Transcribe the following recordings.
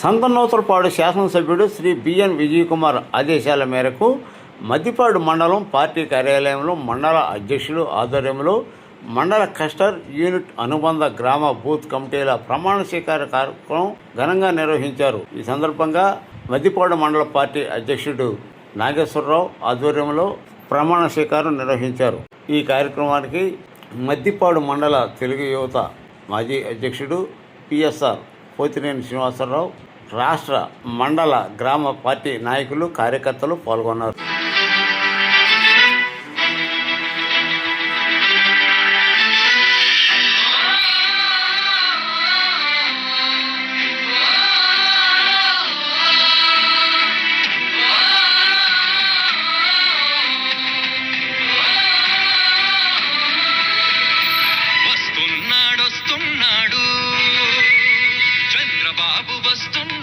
సంతనూతలపాడు శాసనసభ్యుడు శ్రీ బిఎన్ విజయ్ కుమార్ ఆదేశాల మేరకు మద్దిపాడు మండలం పార్టీ కార్యాలయంలో మండల అధ్యక్షులు ఆధ్వర్యంలో మండల కస్టర్ యూనిట్ అనుబంధ గ్రామ బూత్ కమిటీల ప్రమాణ స్వీకార కార్యక్రమం ఘనంగా నిర్వహించారు. ఈ సందర్భంగా మద్దిపాడు మండల పార్టీ అధ్యక్షుడు నాగేశ్వరరావు ఆధ్వర్యంలో ప్రమాణ స్వీకారం నిర్వహించారు. ఈ కార్యక్రమానికి మద్దిపాడు మండల తెలుగు యువత మాజీ అధ్యక్షుడు పిఎస్ఆర్ పోతినేని శ్రీనివాసరావు రాష్ట్ర మండల గ్రామ పార్టీ నాయకులు కార్యకర్తలు పాల్గొన్నారు.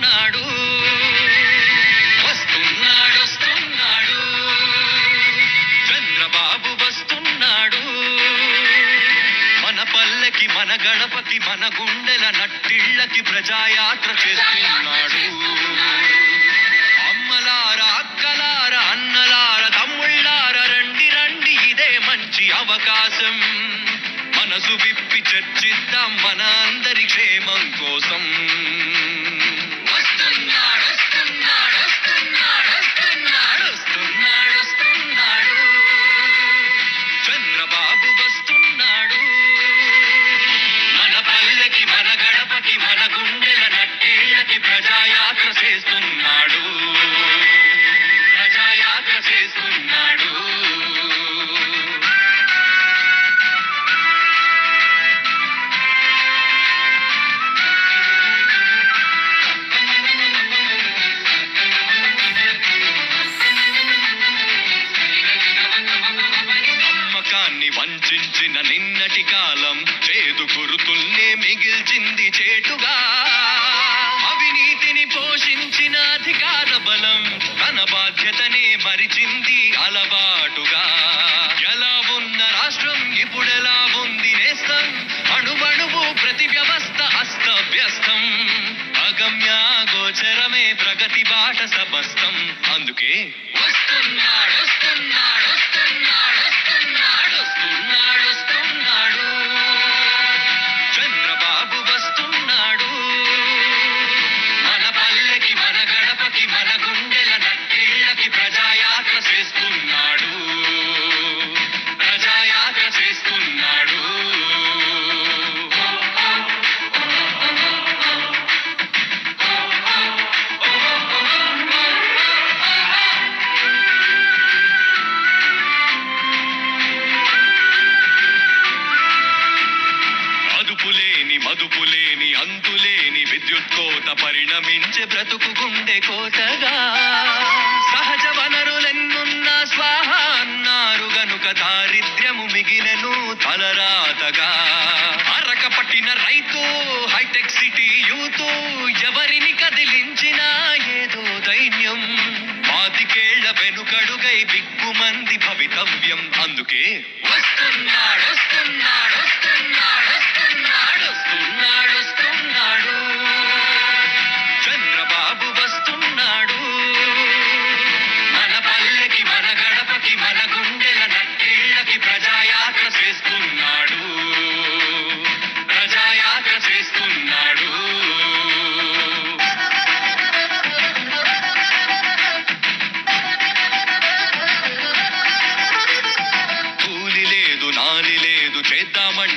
వస్తున్నాడు. వస్తున్నాడు వస్తున్నాడు. చంద్రబాబు వస్తున్నాడు. మన పల్లెకి మన గణపతి మన గుండెల నట్టిళ్ళకి ప్రజాయాత్ర చేస్తున్నాడు. అమ్మలారా అక్కలారా అన్నలార తమ్ముళ్ళార రండి రండి ఇదే మంచి అవకాశం. మనసు విప్పి చర్చిద్దాం మన అందరి క్షేమం కోసం. చేదు మిగిల్చింది చేటుగా. అవినీతిని పోషించిన అధికార బలం తన బాధ్యతనే మరిచింది అలవాటుగా. దారిద్ర్యము మిగినెను తలరా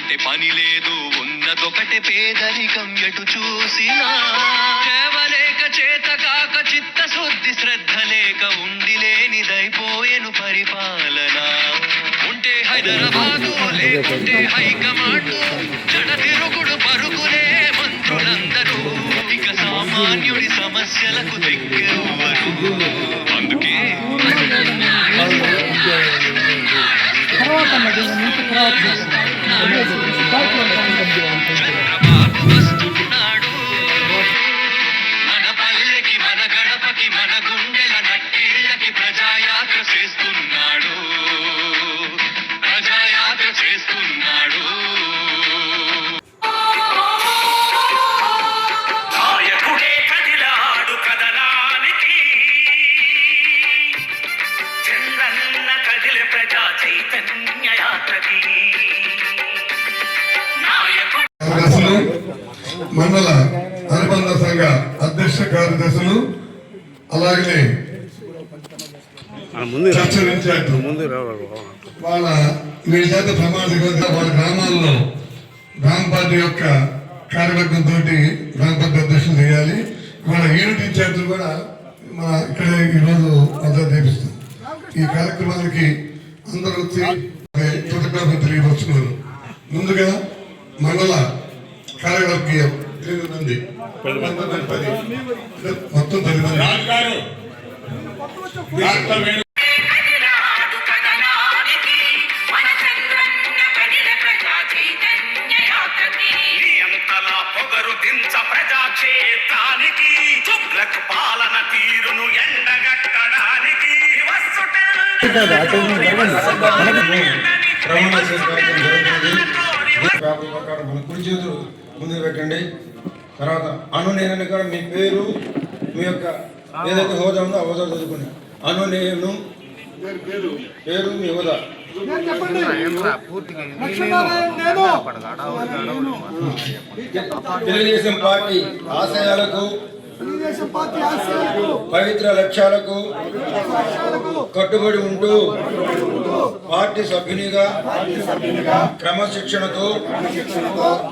అంటే పని లేదు ఉన్నదొకటే పేదరికం ఎటు చూసినా. కేవలేక చేత కాక చిత్తశుద్ధి శ్రద్ధ లేక ఉండి లేనిదైపోయెను పరిపాలన. ఉంటే హైదరాబాదు లేకుంటే హైకమాండ్. జడ తిరుగుడు పరుగులే మంత్రులందరూ. ఇక సామాన్యుడి సమస్యలకు దిగ్గెవ్వరు అందుకే తర్వాత మండల అనుబంధ సంఘ అధ్యక్ష కార్యదర్శులు అలాగే వాళ్ళ చేత ప్రమాణికంగా వాళ్ళ గ్రామాల్లో గ్రామ పార్టీ యొక్క కార్యవర్గంతో గ్రామ పార్టీ అధ్యక్షులు చేయాలి. వాళ్ళ యూనిట్ ఇన్ఛార్జ్ కూడా మన ఇక్కడ ఈరోజు మద్దతు చేపిస్తాం ఈ కార్యక్రమానికి అందరూ వచ్చి కృతజ్ఞతలు తెలియపరుచున్నారు ముందుగా మండల కార్యవర్గీయం ఎనిమిది మంది పది. మొత్తం పది మంది. ప్రజాక్షేత్రానికి పాలన తీరును ఎండగట్టడానికి ప్రమాణ కుడి చేతులు ముందుకు పెట్టండి తర్వాత అను నేనని కూడా మీ పేరు మీ యొక్క ఏదైతే హోదా ఉందో ఆ హోదా చదువుకుని అను నేను పేరు మీ హోదా. నేను నేను. తెలుగుదేశం పార్టీ ఆశయాలకు పవిత్ర లక్ష్యాలకు కట్టుబడి ఉంటూ పార్టీ సభ్యునిగా క్రమశిక్షణతో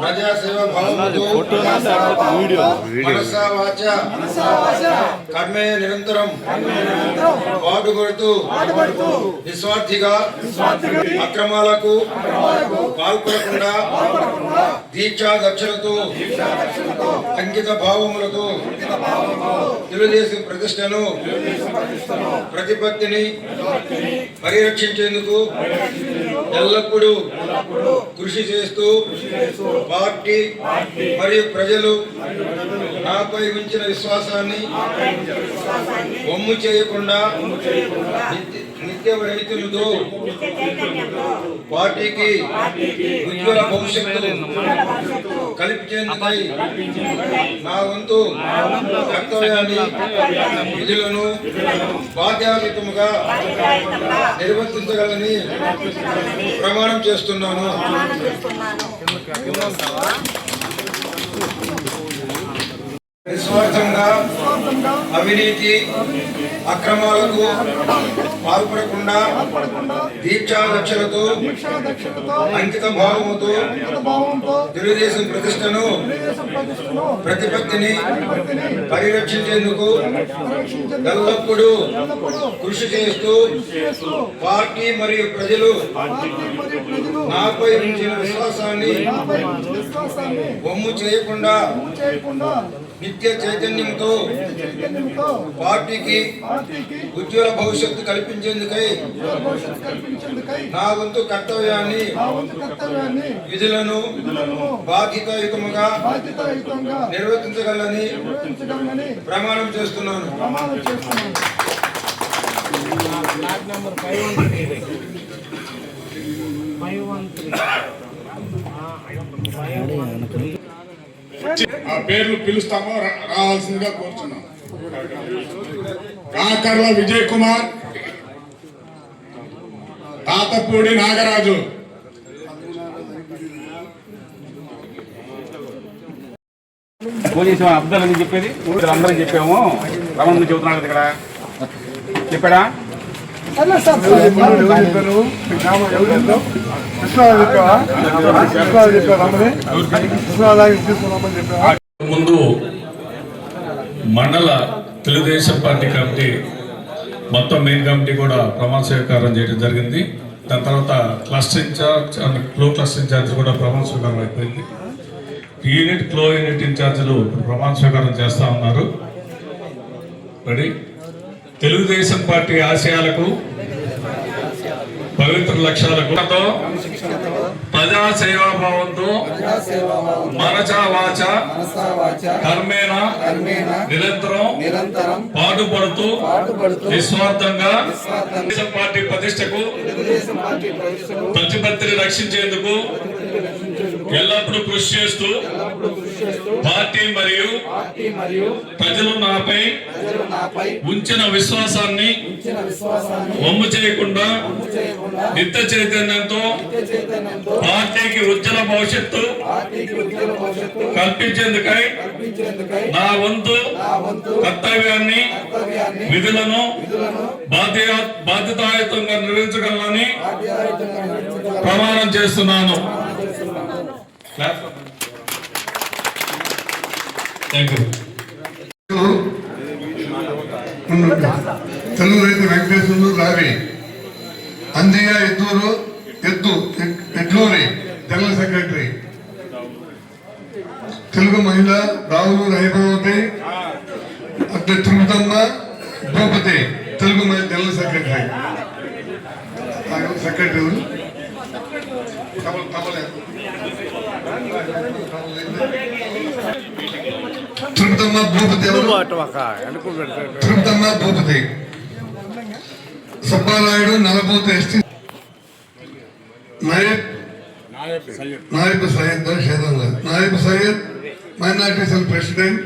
ప్రజాసేవ కర్మే నిరంతరం పాటుపడుతూ నిస్వార్థిగా అక్రమాలకు పాల్పడకుండా దీక్షా దక్షలతో అంకిత భావములతో తెలుగుదేశం ప్రతిష్టను ప్రతిపత్తిని పరిరక్షించేందుకు ఎల్లప్పుడూ కృషి చేస్తూ పార్టీ మరియు ప్రజలు నాపై ఉంచిన విశ్వాసాన్ని వమ్ము చేయకుండా నిత్య- రైతులతో పార్టీకి ఉజ్వల భవిష్యత్తు కల్పించేందుకై నా వంతు కర్తవ్యాన్ని విధులను బాధ్యాయుతముగా నిర్వర్తించగలని ప్రమాణం చేస్తున్నాను. నిస్వార్థంగా అవినీతి అక్రమాలకు పాల్పడకుండా దీక్షా దక్షలతో దక్షతతో అంకిత భావముతో భావంతో తెలుగుదేశం ప్రతిష్టను ప్రతిపత్తిని పరిరక్షించేందుకు ఎల్లప్పుడూ కృషి చేస్తూ పార్టీ మరియు ప్రజలు నాపై ఉంచిన విశ్వాసాన్ని చేయకుండా చేయకుండా నిత్య చైతన్యంతో పార్టీకి పార్టీకి ఉజ్వల భవిష్యత్తు కల్పించేందుకై భవిష్యత్తు కల్పించేందుకై నా వంతు కర్తవ్యాన్ని ఆ వంతు కర్తవ్యాన్ని విధులను విధులను బాధ్యతాయుతముగా బాధ్యతాయుతంగా నిర్వర్తించగలని ప్రమాణం చేస్తున్నాను. ప్రమాణం చేస్తున్నాను. ఆ పేర్లు పిలుస్తామో రావాల్సిందిగా కోరుతున్నాం కాకర్ల విజయ్ కుమార్ తాతపూడి నాగరాజు. పోలీసు అబ్దుల్ అని చెప్పేది. అందరం చెప్పాము. రమణ చెబుతున్నాడు ఇక్కడ. చెప్పాడా? ముందు మండల తెలుగుదేశం పార్టీ కమిటీ మొత్తం మెయిన్ కమిటీ కూడా ప్రమాణ స్వీకారం చేయడం జరిగింది. దాని తర్వాత క్లస్టర్ ఇన్ఛార్జ్ అండ్ క్లో క్లస్టర్ ఇన్ఛార్జ్ కూడా ప్రమాణ స్వీకారం అయిపోయింది. యూనిట్ క్లో యూనిట్ ఇన్ఛార్జీలు ప్రమాణ స్వీకారం చేస్తూ ఉన్నారు. రెడీ? తెలుగుదేశం పార్టీ ఆశయాలకు పవిత్ర లక్ష్యాలకు ప్రజా సేవాభావంతో మనచా వాచ కర్మేణ నిరంతరం నిరంతరం పాటుపడుతూ నిస్వార్థంగా తెలుగుదేశం పార్టీ ప్రతిష్టకు ప్రతిపత్తిని రక్షించేందుకు ఎల్లప్పుడూ కృషి చేస్తూ పార్టీ మరియు ప్రజలు నాపై ఉంచిన విశ్వాసాన్ని వమ్ము చేయకుండా నిత్య చైతన్యంతో పార్టీకి ఉజ్వల భవిష్యత్తు కల్పించేందుకై నా వంతు కర్తవ్యాన్ని విధులను బాధ్య బాధ్యతాయుతంగా నిర్వహించగలనని ప్రమాణం చేస్తున్నాను. థ్యాంక్ యూ తెలుగు రైతు వెంకటేశ్వరులు రావి అందియ ఎద్దూరు ఎద్దు ఎడ్లూరి జనరల్ సెక్రటరీ. తెలుగు మహిళ రావులు హైదరాబాద్ అంటే Tirugutamma Bhupathi Telugu Mahila general secretary. Secretary Bhupathi Bhupathi. Subbarayudu Nalabhuta ST. Nayab Nayab Syed Nayab Syed minority cell president.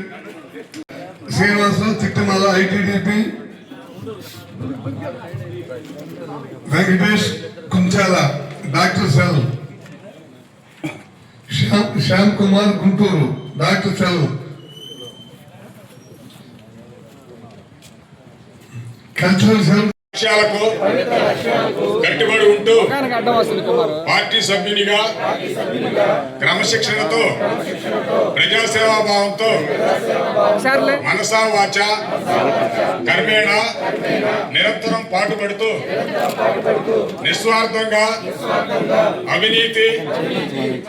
Srinivasarao Tittamala ITDP. Venkatesh Kunchala doctor cell. Shyam Shyam Kumar Guntur doctor cell. Cultural లక్ష్యాలకు కట్టుబడి ఉంటూ party సభ్యునిగా క్రమశిక్షణతో ప్రజాసేవా భావంతో మనసా వాచ కర్మేణ నిరంతరం పాటుపడుతూ నిస్వార్థంగా అవినీతి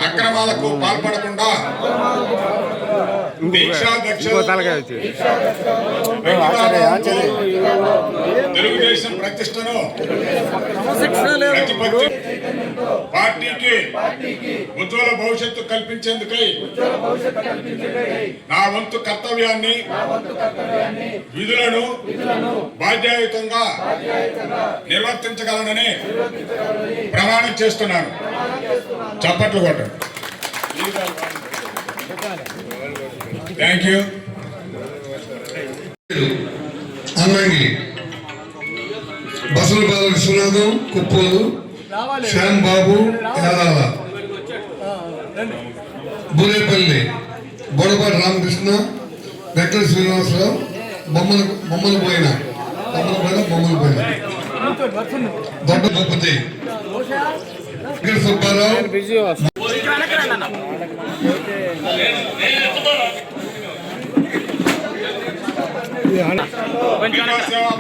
అక్రమాలకు పాల్పడకుండా తెలుగుదేశం ప్రతిష్టను పార్టీకి ఉజ్వల భవిష్యత్తు కల్పించేందుకై నా వంతు కర్తవ్యాన్ని విధులను బాధ్యాయుతంగా నిర్వర్తించగలనని ప్రమాణం చేస్తున్నాను. చప్పట్లు కొట్టండి. థ్యాంక్ యూ అన్నంగి బసల బాల విశ్వనాథం కుప్పలు శ్యామ్ బాబు యాదాల బూరేపల్లి బొడపాటి రామకృష్ణ వెంకట శ్రీనివాసరావు బొమ్మలు బొమ్మలు పోయిన. బొమ్మలు పోయిన బొమ్మలు పోయిన. దొడ్డ భూపతి వెంకట సుబ్బారావు.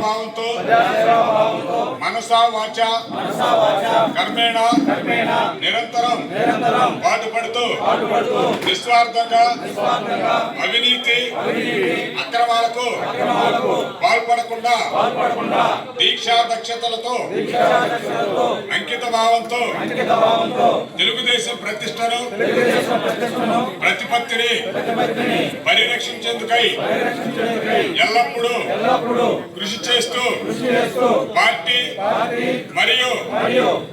భావంతో మనసా వాచ కర్మేణ నిరంతరం పాటుపడుతూ నిస్వార్థంగా అవినీతి అక్రమాలకు పాల్పడకుండా దీక్షా దక్షతలతో అంకిత భావంతో తెలుగుదేశం ప్రతిష్టను ప్రతిపత్తిని పరిరక్షించేందుకై ఎల్లప్పుడూ కృషి చేస్తూ పార్టీ మరియు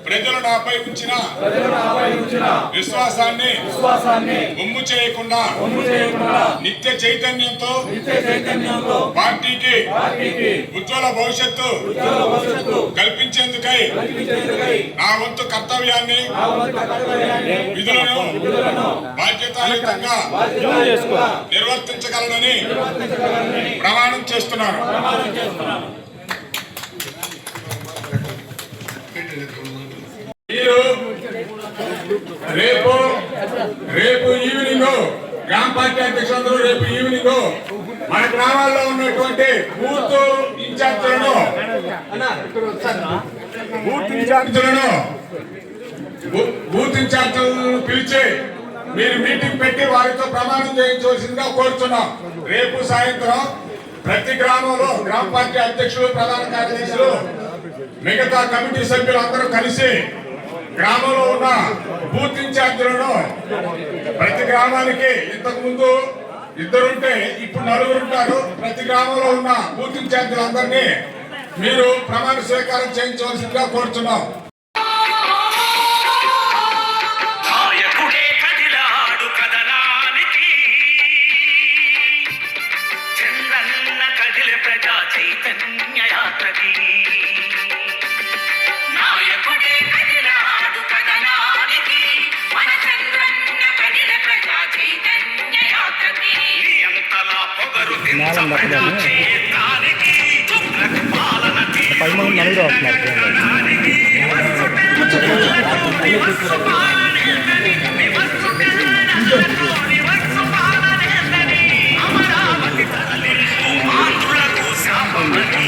ప్రజలు నాపై ఉంచిన విశ్వాసాన్ని ఒమ్ము చేయకుండా నిత్య చైతన్యంతో పార్టీకి ఉజ్వల భవిష్యత్తు కల్పించేందుకై నా వంతు కర్తవ్యాన్ని విధులను బాధ్యతాయుతంగా నిర్వర్తించగలనని ప్రమాణం చేస్తున్నాను. మీరు రేపు రేపు ఈవినింగ్ గ్రామ పార్టీ అధ్యక్షులందరూ రేపు ఈవినింగ్ మన గ్రామాల్లో ఉన్నటువంటి బూత్ ఇన్ఛార్జీలను బూత్ ఇన్ఛార్జీలను బూత్ ఇన్ఛార్జీలను పిలిచి మీరు మీటింగ్ పెట్టి వారితో ప్రమాణం చేయించవలసిందిగా కోరుతున్నాం. రేపు సాయంత్రం ప్రతి గ్రామంలో గ్రామ పార్టీ అధ్యక్షులు ప్రధాన కార్యదర్శులు మిగతా కమిటీ సభ్యులు అందరూ కలిసి గ్రామంలో ఉన్న బూత్ ఇన్ఛార్జీలను ప్రతి గ్రామానికి ఇంతకు ముందు ఇద్దరుంటే ఇప్పుడు నలుగురు ఉంటారు ప్రతి గ్రామంలో ఉన్న బూత్ ఇన్ఛార్జీలందరినీ మీరు ప్రమాణ స్వీకారం చేయించవలసిందిగా కోరుతున్నాం. చుక్కకు పాలనకి అమరావతి తరలింపు ఆంధ్రులకు శాపమని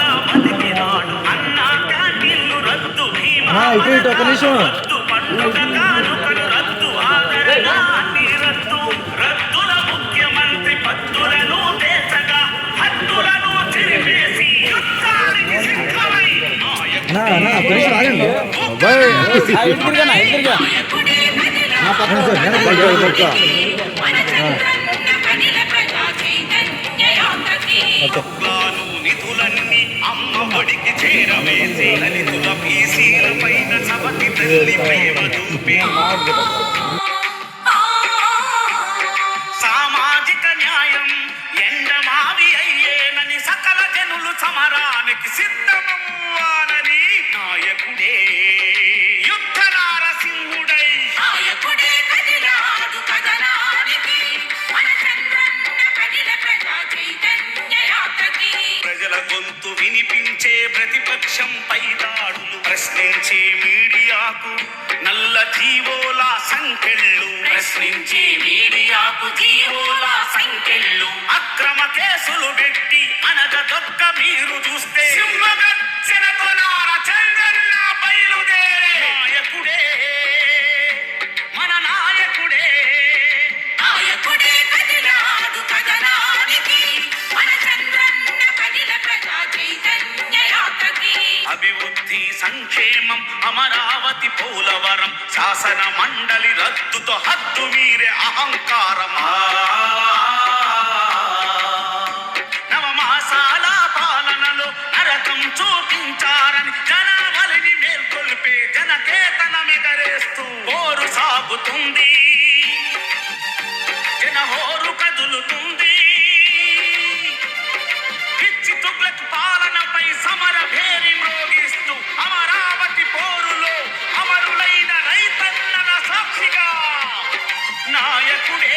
ఆదరణ అన్ని రద్దు రద్దుల ముఖ్యమంత్రి ఇంటికి చేరవేసి దళితుల పీసీల పైన సవతి తల్లి ప్రేమ చూపే. సామాజిక న్యాయం ఎండమావి అయ్యేనని సకల జనులు సమరానికి సిద్ధమవ్వాలని వినిపించే ప్రతిపక్షం పై దాడులు ప్రశ్నించే మీడియాకు నల్ల జీవోల సంఖ్యలు ప్రశ్నించే మీడియాకు జీవోల సంఖ్యలు అక్రమ కేసులు పెట్టి అనగదొక్క మీరు చూస్తే. అభివృద్ధి సంక్షేమం అమరావతి పోలవరం శాసన మండలి రద్దుతో హద్దు మీరే అహంకారమా నవమాసాల పాలనలో నరకం చూపించారని జనావళిని మేల్కొల్పే జనకేతన మెదరేస్తూ ఓరు సాగుతుంది. జనహోరు కదులు good